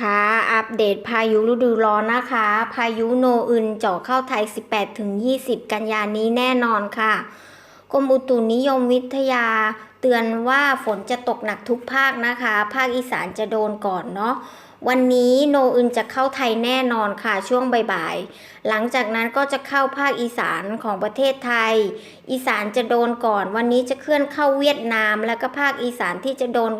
ค่ะอัปเดตพายุฤดูร้อนนะคะ พายุโนอึนเจาะเข้าไทย 18-20 กันยานี้แน่นอนค่ะ กรมอุตุนิยมวิทยาเตือนว่าฝนจะตกหนักทุกภาคนะคะ ภาคอีสานจะโดนก่อนเนาะ วันนี้โนอึนจะเข้าไทยแน่นอนค่ะช่วงบ่ายๆ หลังจากนั้นก็จะเข้าภาคอีสานของประเทศไทย อีสานจะโดนก่อน วันนี้จะเคลื่อนเข้าเวียดนาม แล้วก็ภาคอีสานที่จะโดน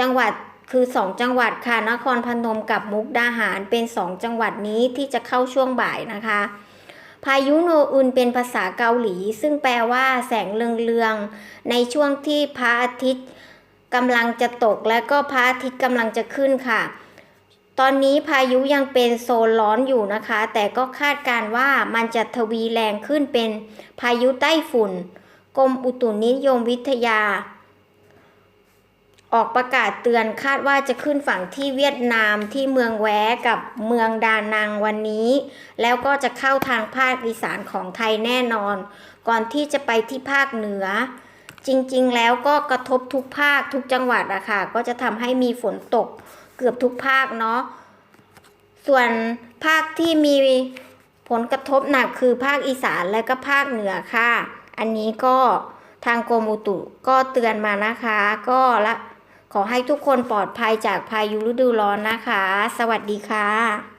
จังหวัด คือ 2 จังหวัดค่ะนครพนมกับมุกดาหารเป็น 2 จังหวัดนี้ที่จะเข้าช่วงบ่ายนะคะ พายุโนอุนเป็นภาษาเกาหลี ซึ่งแปลว่าแสงเรืองๆในช่วงที่พระอาทิตย์กำลังจะตกและก็พระอาทิตย์กำลังจะขึ้นค่ะ ตอนนี้พายุยังเป็นโซนร้อนอยู่นะคะ แต่ก็คาดการว่ามันจะทวีแรงขึ้นเป็นพายุใต้ฝุ่น กรมอุตุนิยมวิทยา ออกประกาศเตือนคาดว่าจะขึ้นฝั่งที่เวียดนามที่เมืองแวกับเมืองดานังวันนี้ แล้วก็จะเข้าทางภาคอีสานของไทยแน่นอน ก่อนที่จะไปที่ภาคเหนือ จริงๆแล้วก็กระทบทุกภาคทุกจังหวัดอะค่ะก็จะทำให้มีฝนตกเกือบทุกภาคเนาะส่วนภาคที่มีผลกระทบหนักคือภาคอีสานและก็ภาคเหนือค่ะ อันนี้ก็ทางกรมอุตุก็เตือนมานะคะ ก็ละ ขอให้ทุกคนปลอดภัยจากพายุฤดูร้อนนะคะ สวัสดีค่ะ